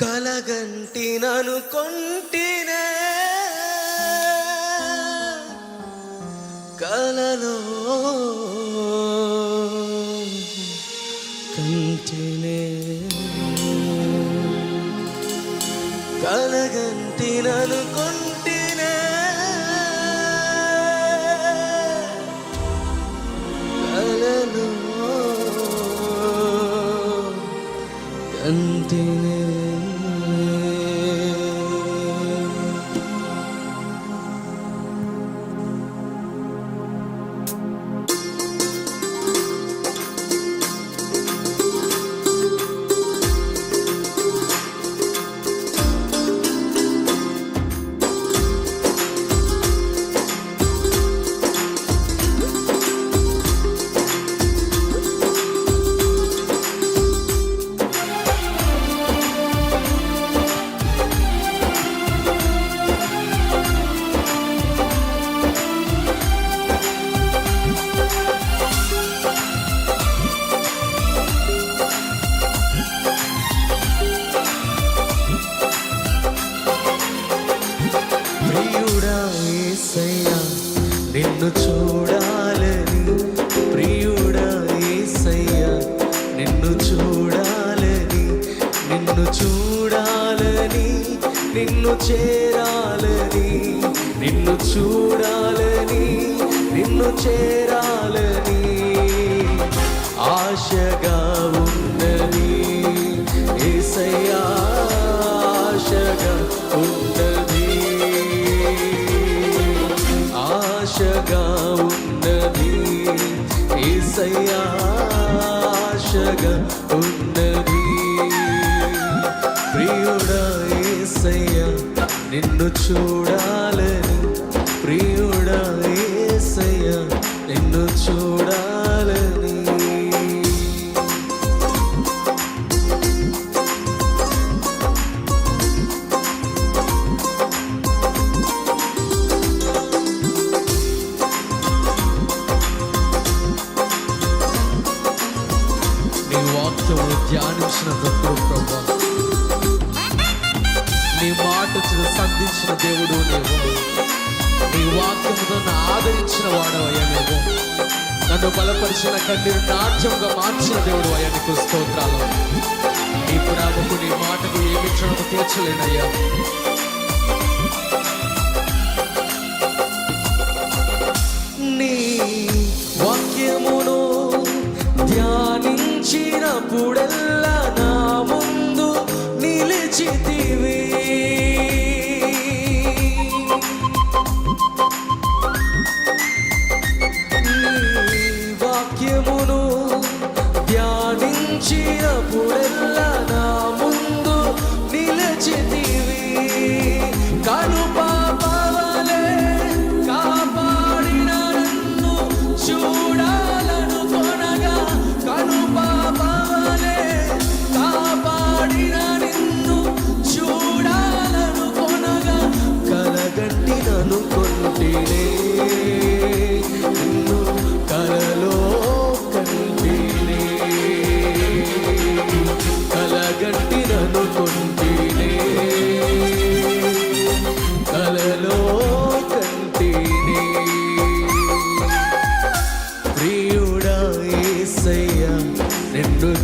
కలగంటి నను కొంటినే కలలో కంటినే. కలగంటి నను కొంటినే కలలో కంటినే. నిన్ను చూడాలని నిన్ను చూడాలని నిన్ను చేరాలని నిన్ను చూడాలని నిన్ను చేరాలని ఆశగా ఆశగా ఉన్నది. ప్రియుడా ఏసయ్య నిన్ను చూడా నీ ధ్యానించిన భక్తుడు ప్రభా. నీ మాట సంధించిన దేవుడు నీవు. నీ వాక్యముతో నన్ను ఆదరించిన వాడు అయ్యా నీవు. నన్ను బలపరిచిన కన్నీరు నాట్యంగా మార్చిన దేవుడు అయ్యా నీకు స్తోత్రాలు. నీ ప్రేమకు నీ మాటకు ఏమి క్షణము తీర్చలేనయ్యా నీ ధ్యానించినప్పుడల్లా నా ముందు నిలిచితివి. వాక్యమును ధ్యానించినప్పుడెల్లా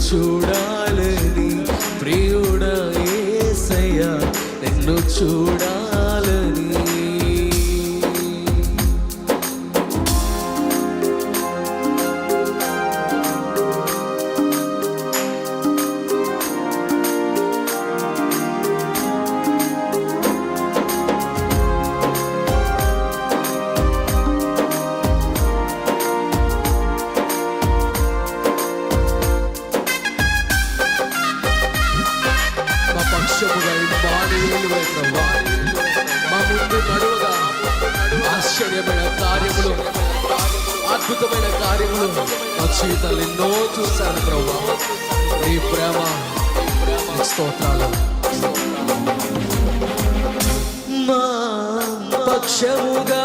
చూడాలని ప్రియుడ ఏసయ్యా నిన్ను చూడాలి అద్భుతమైన కార్యములు. నా జీవితాలు ఎన్నో చూశాను ప్రభా నీ ప్రేమ స్తోత్రాలు. మా పక్షముగా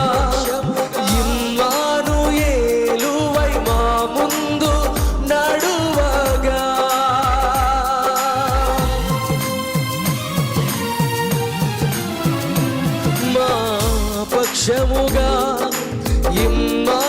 ఇమ్మాను ఇమ్మా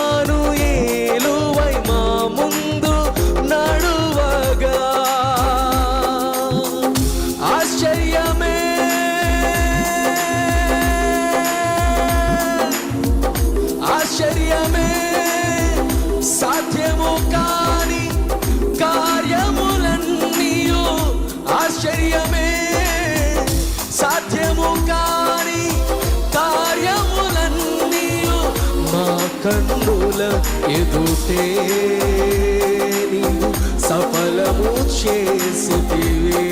కన్నుల ఎదుటే నీవు సఫలము చేసితివి.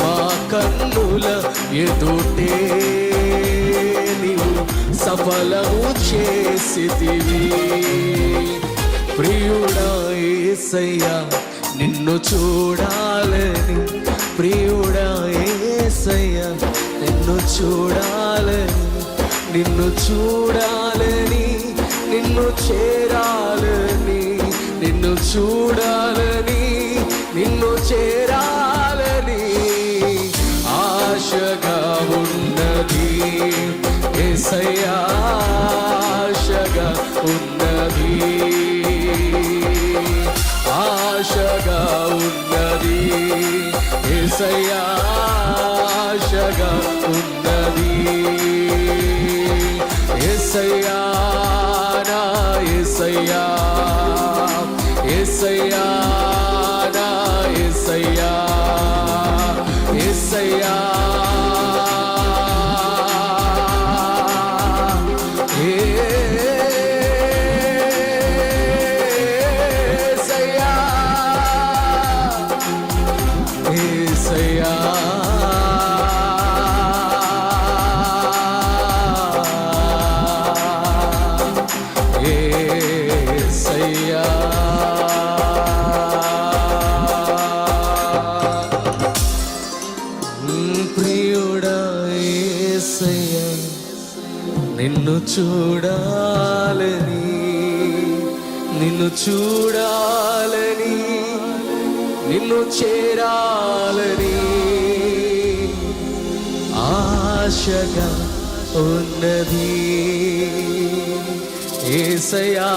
మా కన్నుల ఎదుటే నీవు సఫలము చేసితివి. ప్రియుడా ఏసయ్యా నిన్ను చూడాలని. ప్రియుడా ఏసయ్య నిన్ను చూడాలని. నిన్ను చూడాలని నిన్ను చేరాలని నిన్ను చూడాలని నిన్ను చేరాలని ఆశగా ఉన్నది. ఏసయ్యా ఆశగా ఉన్నది. ఆశగా ఉన్నది. ఏసయ్యా ఆశగా ఉన్నది. ఏసయ్యా. నిన్ను చూడాలని నిన్ను చూడాలని నిన్ను చేరాలని ఆశగా ఉన్నది. ఏసయా